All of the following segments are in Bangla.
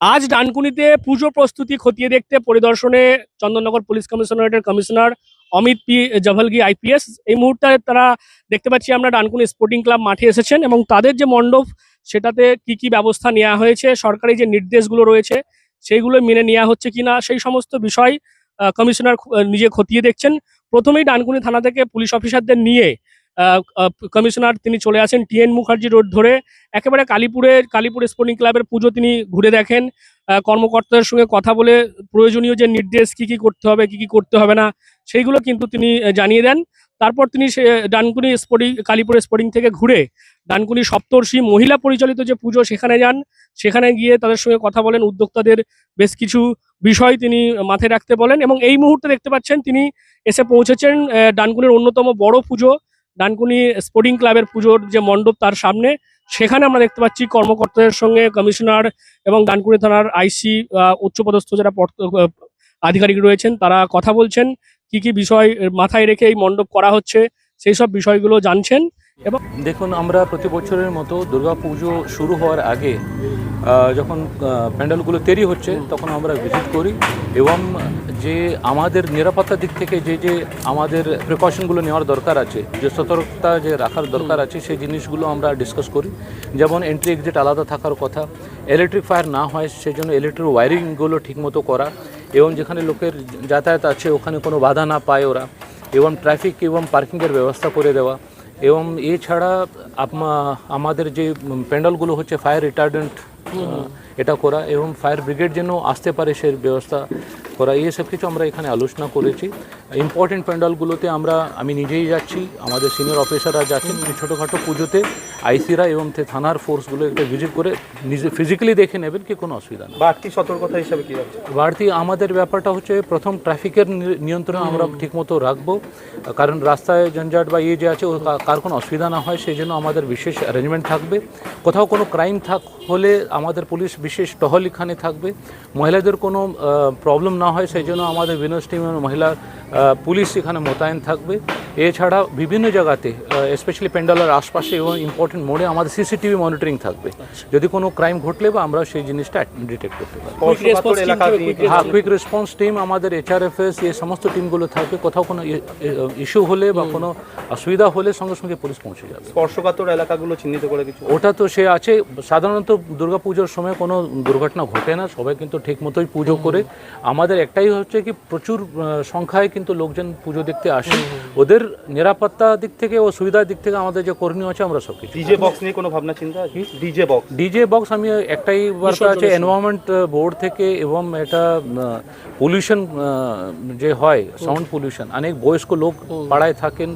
আজ ডানকুনিতে পুজো প্রস্তুতি খতিয়ে দেখতে পরিদর্শনে Chandannagar police কমিশনারেটের commissioner Amit P Javalgi IPS. এই মুহূর্তে তারা দেখতে পাচ্ছি আমরা ডানকুনি স্পোর্টিং ক্লাব মাঠে এসেছেন এবং তাদের যে মণ্ডপ, সেটাতে কি কি ব্যবস্থা নেওয়া হয়েছে, সরকারি যে নির্দেশগুলো রয়েছে, সেইগুলো মেনে নেওয়া হচ্ছে কিনা, সেই সমস্ত বিষয় কমিশনার নিজে খতিয়ে দেখছেন। প্রথমেই ডানকুনি থানা থেকে পুলিশ অফিসারদের নিয়ে কমিশনার তিনি চলে আসেন টিএন মুখার্জি রোড ধরে। একেবারে কালীপুরে, কালীপুর স্পোর্টিং ক্লাবের পুজো তিনি ঘুরে দেখেন। কর্মকর্তাদের সঙ্গে কথা বলে প্রয়োজনীয় যে নির্দেশ, কি কি করতে হবে, কি কি করতে হবে না, সেইগুলো কিন্তু তিনি জানিয়ে দেন। তারপর তিনি সে ডানকুনি স্পোর্টিং কালীপুর স্পোর্টিং থেকে ঘুরে ডানকুনি সপ্তর্ষি মহিলা পরিচালিত যে পুজো সেখানে যান। সেখানে গিয়ে তাদের সঙ্গে কথা বলেন। উদ্যোক্তাদের বেশ কিছু বিষয় তিনি মাথায় রাখতে বলেন এবং এই মুহূর্তে দেখতে পাচ্ছেন তিনি এসে পৌঁছেছেন ডানকুনির অন্যতম বড় পুজো। ডানকুনি স্পোর্টিং ক্লাবের পুজোর যে মণ্ডপ তার সামনে, সেখানে আমরা দেখতে পাচ্ছি কর্মকর্তাদের সঙ্গে কমিশনার এবং ডানকুনি থানার আইসি উচ্চপদস্থ যারা আধিকারিক রয়েছেন, তারা কথা বলছেন, কি কি বিষয় মাথায় রেখে এই মণ্ডপ করা হচ্ছে, সেই সব বিষয়গুলো জানছেন এবং দেখুন, আমরা প্রতি বছরের মতো দুর্গা পুজো শুরু হওয়ার আগে যখন প্যান্ডেলগুলো তৈরি হচ্ছে তখন আমরা ভিজিট করি এবং যে আমাদের নিরাপত্তার দিক থেকে যে যে আমাদের প্রিকশনগুলো নেওয়ার দরকার আছে যে সতর্কতা যে রাখার দরকার আছে সেই জিনিসগুলো আমরা ডিসকাস করি। যেমন এন্ট্রি এক্সিট আলাদা থাকার কথা ইলেকট্রিক ফায়ার না হয় সেই জন্য ইলেকট্রিক ওয়ারিংগুলো ঠিকমতো করা এবং যেখানে লোকের যাতায়াত আছে ওখানে কোনো বাধা না পায় ওরা এবং ট্রাফিক এবং পার্কিংয়ের ব্যবস্থা করে দেওয়া এবং এছাড়া আমাদের যে প্যান্ডেলগুলো হচ্ছে ফায়ার রিটার্ডেন্ট এটা করা এবং ফায়ার ব্রিগেড যেন আসতে পারে সে ব্যবস্থা করা, এই সব কিছু আমরা এখানে আলোচনা করেছি। ইম্পর্টেন্ট প্যান্ডালগুলোতে আমরা, আমি নিজেই যাচ্ছি, আমাদের সিনিয়র অফিসাররা যাচ্ছেন ছোটোখাটো পুজোতে আইসিরা এবং থানার ফোর্সগুলো একটা ভিজিট করে নিজে ফিজিক্যালি দেখে নেবেন কি কোনো অসুবিধা নেই বাড়তি সতর্কতা হিসাবে কি রাখছে বাড়তি আমাদের ব্যাপারটা হচ্ছে প্রথম ট্রাফিকের নিয়ন্ত্রণ আমরা ঠিকমতো রাখব। কারণ রাস্তায় জঞ্জাট বা ইয়ে যে আছে ও কার কোনো অসুবিধা না হয় সেই জন্য আমাদের বিশেষ অ্যারেঞ্জমেন্ট থাকবে। কোথাও কোনো ক্রাইম থাক হলে আমাদের পুলিশ বিশেষ টহল এখানে থাকবে। মহিলাদের কোনো প্রবলেম না হয় সেই জন্য আমাদের বিনোজ টিম এবং মহিলা পুলিশ এখানে মোতায়েন থাকবে। এছাড়া বিভিন্ন জায়গাতে স্পেশালি প্যান্ডালের আশপাশে এবং ইম্পর্টেন্ট মোড়ে আমাদের সিসিটিভি মনিটরিং থাকবে। যদি কোনো ক্রাইম ঘটলে বা আমরা সেই জিনিসটা ডিটেক্ট করতে পারি। হ্যাঁ কুইক রেসপন্স টিম আমাদের এইচআরএফএস এই সমস্ত টিমগুলো থাকবে। কোথাও কোনো ইস্যু হলে বা কোনো অসুবিধা হলে সঙ্গে সঙ্গে পুলিশ পৌঁছে যাবে। স্পর্শকাতর এলাকাগুলো চিহ্নিত করে কিছু। ওটা তো সে আছে। সাধারণত দুর্গাপুজোর সময় কোনো দুর্ঘটনা ঘটে না। সবাই কিন্তু ঠিক মতোই পুজো করে। আমাদের একটাই হচ্ছে কি প্রচুর সংখ্যায় কিন্তু লোকজন পুজো দেখতে আসে। ওদের নিরাপত্তা দিক থেকে ও সুবিধার দিক থেকে আমাদের যে করণীয় আছে আমরা সব কিছু ডিজে বক্স নিয়ে কোনো ভাবনা চিন্তা আছে? ডিজে বক্স ডিজে বক্স আমি একটাই বার্তা আছে এনভায়রনমেন্ট বোর্ড থেকে এবং এটা পলিউশন যে হয় সাউন্ড পলিউশন অনেক বয়স্ক লোক পাড়ায় থাকেন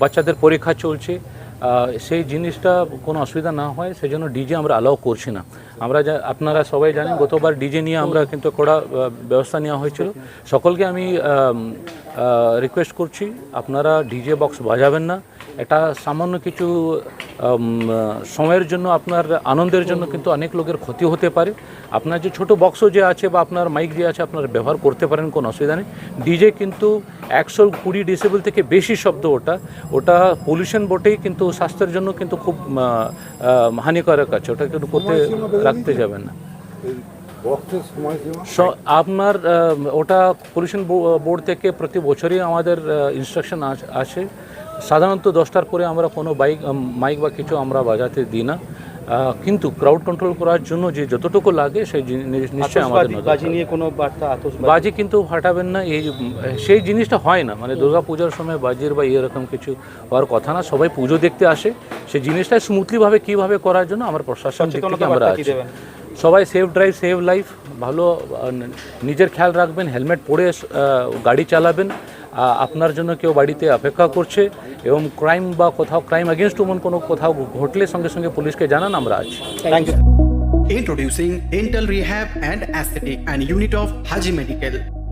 বাচ্চাদের পরীক্ষা চলছে। সেই জিনিসটা কোনো অসুবিধা না হয় সেই জন্য ডিজে আমরা অ্যালাউ করছি না। আমরা আপনারা সবাই জানেন, গতবার ডিজে নিয়ে আমরা কিন্তু কড়া ব্যবস্থা নেওয়া হয়েছিল। সকলকে আমি রিকোয়েস্ট করছি, আপনারা ডিজে বক্স বাজাবেন না। এটা সামান্য কিছু সময়ের জন্য, আপনার আনন্দের জন্য কিন্তু অনেক লোকের ক্ষতি হতে পারে। আপনার যে ছোট বক্সও যে আছে বা আপনার মাইক যে আছে, আপনারা ব্যবহার করতে পারেন, কোনো অসুবিধা নেই। ডিজে কিন্তু একশো কুড়ি ডিসেবল থেকে বেশি শব্দ ওটা। ওটা পলিউশন বটেই, কিন্তু স্বাস্থ্যের জন্য কিন্তু খুব হানিকারক আছে। ওটা কিন্তু করতে রাখতে যাবেন না। আপনার ওটা পলিউশন বোর্ড থেকে প্রতি বছরই আমাদের ইনস্ট্রাকশন আসে সাধারণত দশটার পরে আমরা কোনো বাইক মাইক বা কিছু আমরা বাজাতে দিই না। কিন্তু ক্রাউড কন্ট্রোল করার জন্য যে যতটুকু লাগে সেই নিশ্চয়ই আমাদের বাজি নিয়ে কোনো বার্তা বাজি কিন্তু ফাটাবেন না এই সেই জিনিসটা হয় না। মানে দুর্গা পূজার সময় বাজির বা এরকম কিছু হওয়ার কথা না সবাই পুজো দেখতে আসে। সেই জিনিসটা স্মুথলিভাবে কীভাবে করার জন্য আমার প্রশাসন দিক থেকে আমরা আছি। সবাই সেফ ড্রাইভ সেভ লাইফ ভালো নিজের খেয়াল রাখবেন হেলমেট পরে গাড়ি চালাবেন। আপনার জন্য কেউ বাড়িতে অপেক্ষা করছে এবং ক্রাইম বা কোথাও ক্রাইম এগেনস্ট উমন কোনো কোথাও ঘটলে সঙ্গে সঙ্গে পুলিশকে জানান, আমরা আছি Introducing Dental Rehab and Aesthetic and Unit of Haji Medical.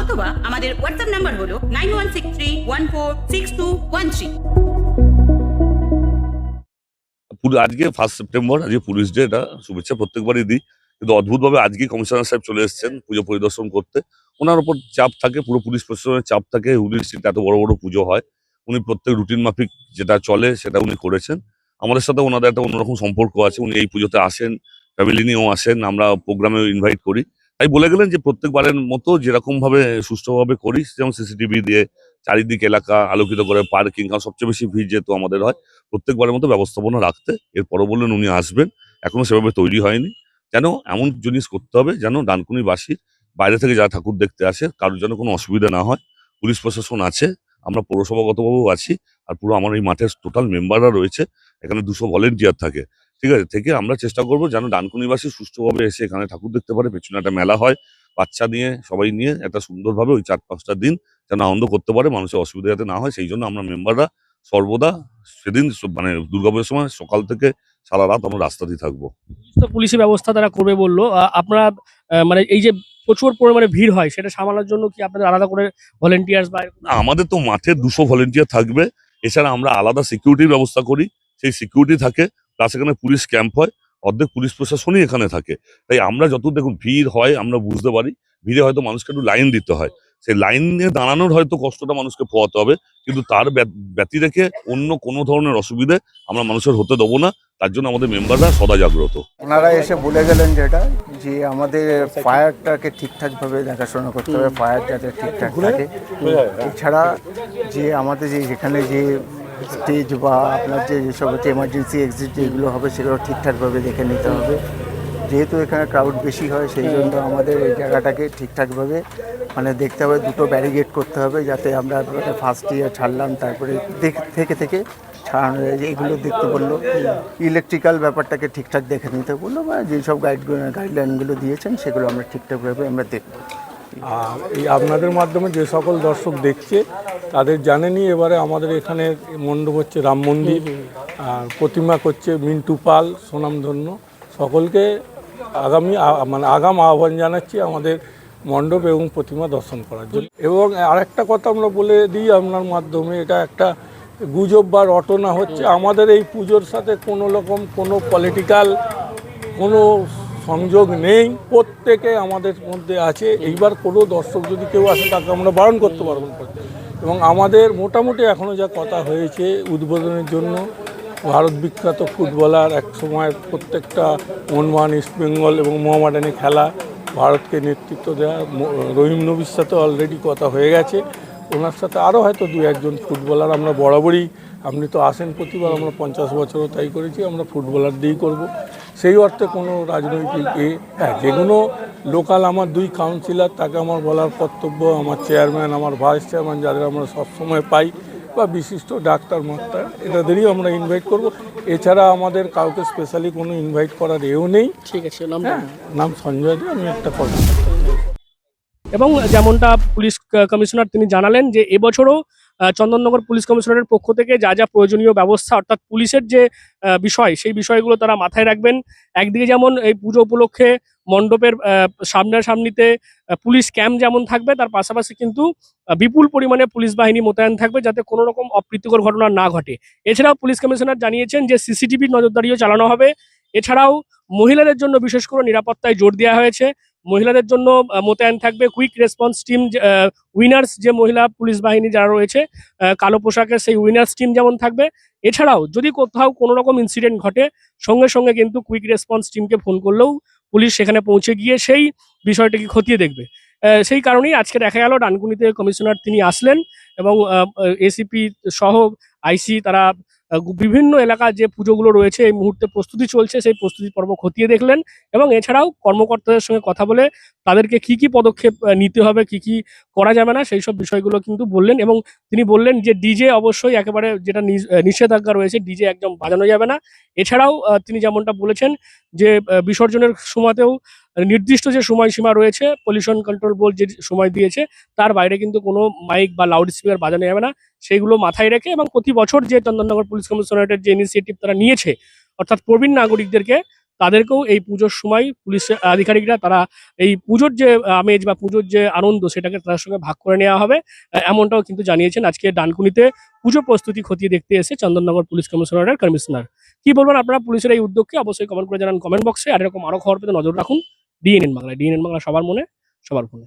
অথবা আমাদের হোয়াটসঅ্যাপ নাম্বার হলো নাইন পুরো আজকে ফার্স্ট সেপ্টেম্বর আজকে পুলিশ ডে এটা শুভেচ্ছা প্রত্যেকবারই দিই। কিন্তু অদ্ভুতভাবে আজকে কমিশনার সাহেব চলে এসেছেন পুজো পরিদর্শন করতে। ওনার উপর চাপ থাকে, পুরো পুলিশ প্রশাসনের চাপ থাকে। হুগলি ডিস্ট্রিক্টে এত বড় বড় পুজো হয়। উনি প্রত্যেক রুটিন মাফিক যেটা চলে, সেটা উনি করেছেন। আমাদের সাথে ওনাদের একটা অন্যরকম সম্পর্ক আছে। উনি এই পুজোতে আসেন ফ্যামিলি নিয়েও আসেন। আমরা প্রোগ্রামে ইনভাইট করি। তাই বলে গেলেন যে প্রত্যেকবারের মতো যেরকম ভাবে সুষ্ঠুভাবে করি যেমন সিসিটিভি দিয়ে চারিদিক এলাকা আলোকিত করে পার্কিং কারণ সবচেয়ে বেশি ভিড় যেহেতু আমাদের হয়, প্রত্যেকবারের মতো ব্যবস্থাপনা রাখতে। এরপরও বললেন উনি আসবেন। এখনও সেভাবে তৈরি হয়নি। যেন এমন জিনিস করতে হবে যেন ডানকুনিবাসীর বাইরে থেকে যারা ঠাকুর দেখতে আসে, কারোর যেন কোনো অসুবিধা না হয়। পুলিশ প্রশাসন আছে, আমরা পৌরসভাগতভাবেও আছি, আর পুরো আমার এই মাঠের টোটাল মেম্বাররা রয়েছে। এখানে দুশো ভলেন্টিয়ার থাকে। ঠিক আছে থেকে আমরা চেষ্টা করব যেন ডানকুনিবাসী সুষ্ঠুভাবে এসে এখানে ঠাকুর দেখতে পারে পেছনে একটা মেলা হয় বাচ্চা নিয়ে সবাই নিয়ে একটা সুন্দরভাবে ওই চার পাঁচটা দিন যেন আনন্দ করতে পারে মানুষের অসুবিধা যাতে না হয় সেই জন্য আমরা মেম্বাররা সর্বদা সেদিন মানে দুর্গাপুজোর সময় সকাল থেকে সারা রাত আমরা রাস্তাতেই থাকব। তো পুলিশি ব্যবস্থা তারা করবে বলল। আপনারা মানে এই যে প্রচুর পরিমাণে ভিড় হয় সেটা সামলানোর জন্য কি আপনাদের আলাদা করে ভলেন্টিয়ার্স বা আমাদের তো মাঠে দুশো ভলেন্টিয়ার থাকবে। এছাড়া আমরা আলাদা সিকিউরিটির ব্যবস্থা করি। সেই সিকিউরিটি থাকে প্লাস এখানে পুলিশ ক্যাম্প হয় অর্ধেক পুলিশ প্রশাসনই এখানে থাকে। তাই আমরা যত দেখুন ভিড় হয় আমরা বুঝতে পারি ভিড়ে হয়তো মানুষকে একটু লাইন দিতে হয়। সেই লাইনে দাঁড়ানোর হয়তো কষ্টটা মানুষকে পোয়াতে হবে কিন্তু তার ব্য- ব্যতি রেখে অন্য কোনো ধরনের অসুবিধে আমরা মানুষের হতে দেবো না। তার জন্য আমাদের মেম্বাররা সদা জাগ্রত। ওনারা এসে বলে গেলেন যেটা যে আমাদের ফায়ারটাকে ঠিকঠাকভাবে দেখাশোনা করতে হবে ফায়ার যাতে ঠিকঠাক থাকে। এছাড়া যে আমাদের যে যেখানে যে স্টেজ বা আপনার যে যেসব হচ্ছে এমার্জেন্সি এক্সিট যেগুলো হবে সেগুলো ঠিকঠাকভাবে দেখে নিতে হবে। যেহেতু এখানে ক্রাউড বেশি হয়, সেই জন্য আমাদের এই জায়গাটাকে ঠিকঠাকভাবে মানে দেখতে হবে, দুটো ব্যারিগেড করতে হবে যাতে আমরা ফার্স্ট ইয়ার ছাড়লাম, তারপরে থেকে থেকে ছাড়ানো যায়। এগুলো দেখতে বলল ইলেকট্রিক্যাল ব্যাপারটাকে ঠিকঠাক দেখে নিতে বলল বা যেসব গাইড গাইডলাইনগুলো দিয়েছেন সেগুলো আমরা ঠিকঠাকভাবে আমরা দেখব। আর এই আপনাদের মাধ্যমে যে সকল দর্শক দেখছে তাদের জানেনি এবারে আমাদের এখানে মণ্ডপ হচ্ছে রাম মন্দির আর প্রতিমা করছে মিন্টু পাল সুনামধন্য সকলকে আগামী মানে আগাম আহ্বান জানাচ্ছি আমাদের মণ্ডপ এবং প্রতিমা দর্শন করার জন্য। এবং আরেকটা কথা আমরা বলে দিই আপনার মাধ্যমে এটা একটা গুজব বা রটনা হচ্ছে। আমাদের এই পুজোর সাথে কোনো রকম কোনো পলিটিক্যাল কোনো সংযোগ নেই, প্রত্যেকে আমাদের মধ্যে আছে। এইবার কোনো দর্শক যদি কেউ আসে, তাকে আমরা বারণ করতে পারব না। এবং আমাদের মোটামুটি এখনও যা কথা হয়েছে উদ্বোধনের জন্য, ভারত বিখ্যাত ফুটবলার এক সময় প্রত্যেকটা মোহনবাগান ইস্টবেঙ্গল এবং মোহামেডানি খেলা ভারতকে নেতৃত্ব দেওয়া রহিম নবীর সাথে অলরেডি কথা হয়ে গেছে। ওনার সাথে আরও হয়তো দু একজন ফুটবলার আমরা বরাবরই, আপনি তো আসেন প্রতিবার, আমরা পঞ্চাশ বছরও তাই করেছি, আমরা ফুটবলার দিয়েই করব। সেই অর্থে কোনো রাজনৈতিক এ হ্যাঁ যে কোনো লোকাল আমার দুই কাউন্সিলর তাকে আমার বলার কর্তব্য আমার চেয়ারম্যান আমার ভাইস চেয়ারম্যান যাদের আমরা সবসময় পাই বা বিশিষ্ট ডাক্তার মাস্টার এটাদেরই আমরা ইনভাইট করব। এছাড়া আমাদের কাউকে স্পেশালি কোনো ইনভাইট করার এও নেই। ঠিক আছে নাম হ্যাঁ নাম সঞ্জয় দে আমি একটা কথা এবং যেমনটা পুলিশ কমিশনার তিনি জানালেন যে এবছরও চন্দননগর পুলিশ কমিশনারের পক্ষ থেকে যা যা প্রয়োজনীয় ব্যবস্থা, অর্থাৎ পুলিশের যে বিষয়, সেই বিষয়গুলো তারা মাথায় রাখবেন। একদিকে যেমন এই পুজো উপলক্ষে মণ্ডপের সামনাসামনিতে পুলিশ ক্যাম্প যেমন থাকবে, তার পাশাপাশি কিন্তু বিপুল পরিমাণে পুলিশ বাহিনী মোতায়েন থাকবে যাতে কোনো রকম অপ্রীতিকর ঘটনা না ঘটে। এছাড়াও পুলিশ কমিশনার জানিয়েছেন যে, সিসিটিভি নজরদারিও চালানো হবে। এছাড়াও মহিলাদের জন্য বিশেষ করে নিরাপত্তায় জোর দেওয়া হয়েছে। মহিলাদের জন্য মোতায়েন থাকবে। কুইক রেসপন্স টিম উইনার্স যে মহিলা পুলিশ বাহিনী যারা রয়েছে কালো পোশাকের সেই উইনার্স টিম যেমন থাকবে। এছাড়াও যদি কোথাও কোনো রকম ইনসিডেন্ট ঘটে, সঙ্গে সঙ্গে কিন্তু কুইক রেসপন্স টিমকে ফোন করলেও পুলিশ সেখানে পৌঁছে গিয়ে সেই বিষয়টিকে খতিয়ে দেখবে। সেই কারণেই আজকে দেখা গেল ডানকুনিতে কমিশনার তিনি আসলেন এবং এসিপি সহ আইসি তারা বিভিন্ন এলাকার যে পুজোগুলো রয়েছে, এই মুহূর্তে প্রস্তুতি চলছে, সেই প্রস্তুতি পর্ব খতিয়ে দেখলেন এবং এছাড়াও কর্মকর্তাদের সঙ্গে কথা বলে তাদেরকে কি কি পদক্ষেপ নিতে হবে, কি কি করা যাবে না, সেই সব বিষয়গুলো কিন্তু বললেন এবং তিনি বললেন যে ডিজে অবশ্যই একেবারে যেটা নিষেধাজ্ঞা রয়েছে, ডিজে একদম বাজানো যাবে না। এছাড়াও তিনি যেমনটা বলেছেন যে বিসর্জনের সময়তেও নির্দিষ্ট যে সময়সীমা রয়েছে পলিউশন কন্ট্রোল বোর্ড যে সময় দিয়েছে, তার বাইরে কিন্তু কোনো মাইক বা লাউড স্পিকার বাজানো যাবে না। সেইগুলো মাথায় রেখে এবং প্রতি বছর যে চন্দননগর পুলিশ কমিশনারেটের যে ইনিশিয়েটিভ তারা নিয়েছে, অর্থাৎ প্রবীণ নাগরিকদেরকে, তাদেরকেও এই পুজোর সময় পুলিশ আধিকারিকরা তারা এই পুজোর যে আমেজ বা পুজোর যে আনন্দ, সেটাকে তাদের সঙ্গে ভাগ করে নেওয়া হবে। এমনটাও কিন্তু জানিয়েছেন আজকে ডানকুনিতে পুজো প্রস্তুতি খতিয়ে দেখতে এসে চন্দননগর পুলিশ কমিশনারের কমিশনার কি বলবেন আপনারা পুলিশের এই উদ্যোগকে? অবশ্যই কমেন্ট করে জানান কমেন্ট বক্সে আর এরকম আরও খবর পেতে নজর রাখুন। ডিএনএন বাংলা ডিএনএন বাংলা সবার মনে সবার ফোনে।